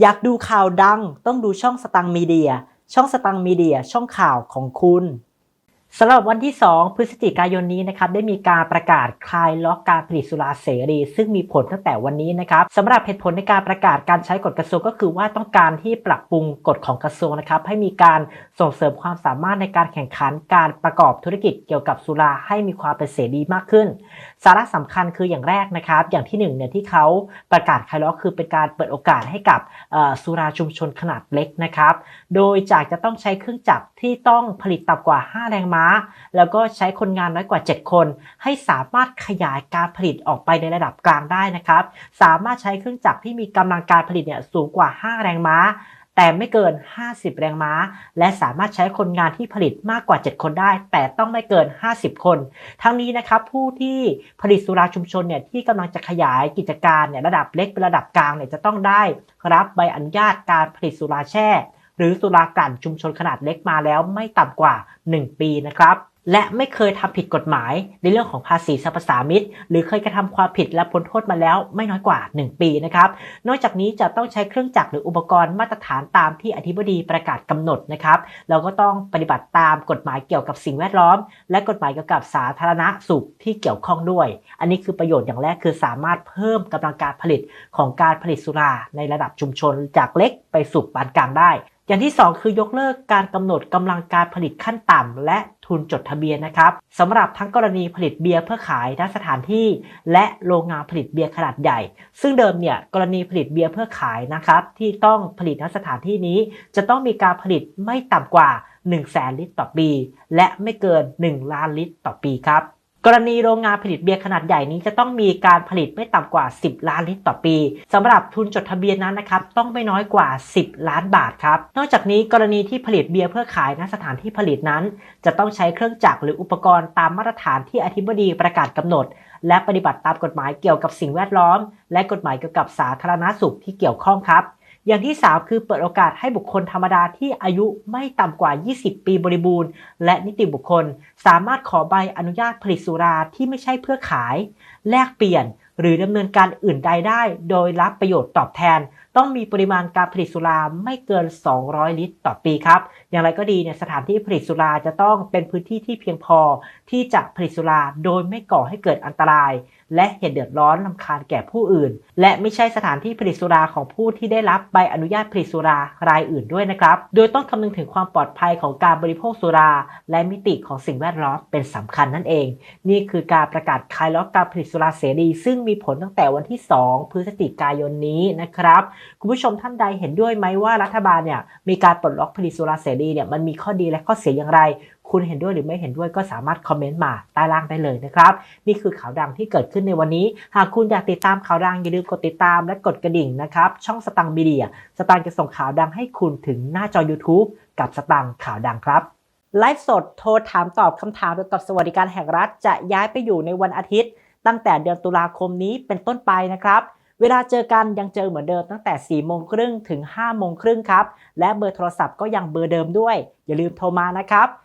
อยากดูข่าวดังต้องดูช่องสตังมีเดีย ช่องสตังมีเดีย ช่องข่าวของคุณ สำหรับวันที่ 2 พฤศจิกายนนี้นะครับได้มีการประกาศคลายล็อกการผลิตสุราเสรี ซึ่งมีผลตั้งแต่วันนี้นะครับสำหรับเหตุผลในการประกาศการใช้กฎกระทรวงก็คือว่าต้องการที่ปรับปรุงกฎของกระทรวงนะครับให้มีการส่งเสริมความสามารถในการแข่งขันการประกอบธุรกิจเกี่ยวกับสุราให้มีความเป็นเสรีมากขึ้น สาระสำคัญคืออย่างแรกนะครับ อย่างที่หนึ่งเนี่ยที่เขาประกาศคลายล็อกคือเป็นการเปิดโอกาสให้กับสุราชุมชนขนาดเล็กนะครับ โดยจากจะต้องใช้เครื่องจักรที่ต้องผลิตต่ำกว่า 5 แรงม้าแล้วก็ใช้คนงานน้อยกว่า 7 คน ให้สามารถขยายการผลิตออกไปในระดับกลางได้นะครับ สามารถใช้เครื่องจักรที่มีกำลังการผลิตเนี่ยสูงกว่า 5 แรงม้าแต่ไม่เกิน 50 แรงม้า และสามารถใช้คนงานที่ผลิตมากกว่า 7 คนได้ แต่ต้องไม่เกิน 50 คน ทั้งนี้นะครับผู้ที่ผลิตสุราชุมชนเนี่ยที่กำลังจะขยายกิจการเนี่ยระดับเล็กเป็นระดับกลางเนี่ยจะต้องได้รับใบอนุญาตการผลิตสุราแช่ หรือสุรากลั่นชุมชนขนาดเล็กมาแล้วไม่ต่ำกว่า 1 ปีนะครับและไม่เคยทำผิดกฎหมายในเรื่องของภาษีสรรพสามิตหรือเคยกระทำความผิดและพ้นโทษมาแล้วไม่น้อยกว่า 1 ปีนะครับ นอกจากนี้จะต้องใช้เครื่องจักรหรืออุปกรณ์มาตรฐานตามที่อธิบดีประกาศกำหนดนะครับแล้วก็ต้องปฏิบัติตามกฎหมายเกี่ยวกับสิ่งแวดล้อม และกฎหมายเกี่ยวกับสาธารณสุขที่เกี่ยวข้องด้วย อันนี้คือประโยชน์อย่างแรกคือสามารถเพิ่มกำลังการผลิตของการผลิตสุราในระดับชุมชนจากเล็กไปสู่ปานกลางได้ อย่างที่ 2 คือยกเลิกการกำหนดกำลังการผลิตขั้นต่ำและทุนจดทะเบียนนะครับสำหรับทั้งกรณีผลิตเบียร์เพื่อขายณสถานที่ และโรงงานผลิตเบียร์ขนาดใหญ่ ซึ่งเดิมเนี่ยกรณีผลิตเบียร์เพื่อขายนะครับ ที่ต้องผลิตณสถานที่นี้ จะต้องมีการผลิตไม่ต่ำกว่า1 0 0 0 0แสนลิตรต่อปี และไม่เกิน 1 ล้านลิตรต่อปีครับ กรณีโรงงานผลิตเบียร์ขนาดใหญ่นี้จะต้องมีการผลิตไม่ต่ำกว่า 10 ล้านลิตรต่อปีสำหรับทุนจดทะเบียนนั้นนะครับต้องไม่น้อยกว่า 10 ล้านบาทครับนอกจากนี้กรณีที่ผลิตเบียร์เพื่อขายณสถานที่ผลิตนั้น จะต้องใช้เครื่องจักรหรืออุปกรณ์ตามมาตรฐานที่อธิบดีประกาศกำหนด และปฏิบัติตามกฎหมายเกี่ยวกับสิ่งแวดล้อม และกฎหมายเกี่ยวกับสาธารณสุขที่เกี่ยวข้องครับ อย่างที่ 3 คือเปิดโอกาสให้บุคคลธรรมดาที่อายุไม่ต่ำกว่า 20 ปีบริบูรณ์ และนิติบุคคล สามารถขอใบอนุญาตผลิตสุราที่ไม่ใช่เพื่อขาย แลกเปลี่ยน หรือดำเนินการอื่นใดได้ โดยรับประโยชน์ตอบแทน ต้องมีปริมาณการผลิตสุราไม่เกิน 200 ลิตรต่อปีครับ อย่างไรก็ดีเนี่ยสถานที่ผลิตสุราจะต้องเป็นพื้นที่ที่เพียงพอที่จะผลิตสุราโดยไม่ก่อให้เกิดอันตรายและเหตุเดือดร้อนลำคาญแก่ผู้อื่น และไม่ใช่สถานที่ผลิตสุราของผู้ที่ได้รับใบอนุญาตผลิตสุรารายอื่นด้วยนะครับ โดยต้องคำนึงถึงความปลอดภัยของการบริโภคสุรา และมิติของสิ่งแวดล้อมเป็นสำคัญนั่นเอง นี่คือการประกาศคลายล็อกการผลิตสุราเสรี ซึ่งมีผลตั้งแต่วันที่ 2 พฤศจิกายนนี้นะครับ คุณผู้ชมท่านใดเห็นด้วยไหมว่ารัฐบาลเนี่ยมีการปลดล็อกผลิตสุราเสรีเนี่ยมันมีข้อดีและข้อเสียอย่างไร คุณเห็นด้วยหรือไม่เห็นด้วยก็สามารถคอมเมนต์มาใต้ล่างได้เลยนะครับ นี่คือข่าวดังที่เกิดขึ้นในวันนี้ หากคุณอยากติดตามข่าวดังอย่าลืมกดติดตามและกดกระดิ่งนะครับ ช่องสตังมีเดีย สตังจะส่งข่าวดังให้คุณถึงหน้าจอ YouTube กับสตังข่าวดังครับไลฟ์สดโทรถามตอบคำถามเกี่ยวกับสวัสดิการแห่งรัฐ จะย้ายไปอยู่ในวันอาทิตย์ ตั้งแต่เดือนตุลาคมนี้เป็นต้นไปนะครับเวลาเจอกันยังเจอเหมือนเดิมตั้งแต่ 4 โมงครึ่งถึง 5 โมงครึ่งครับ และเบอร์โทรศัพท์ก็ยังเบอร์เดิมด้วย อย่าลืมโทรมานะครับ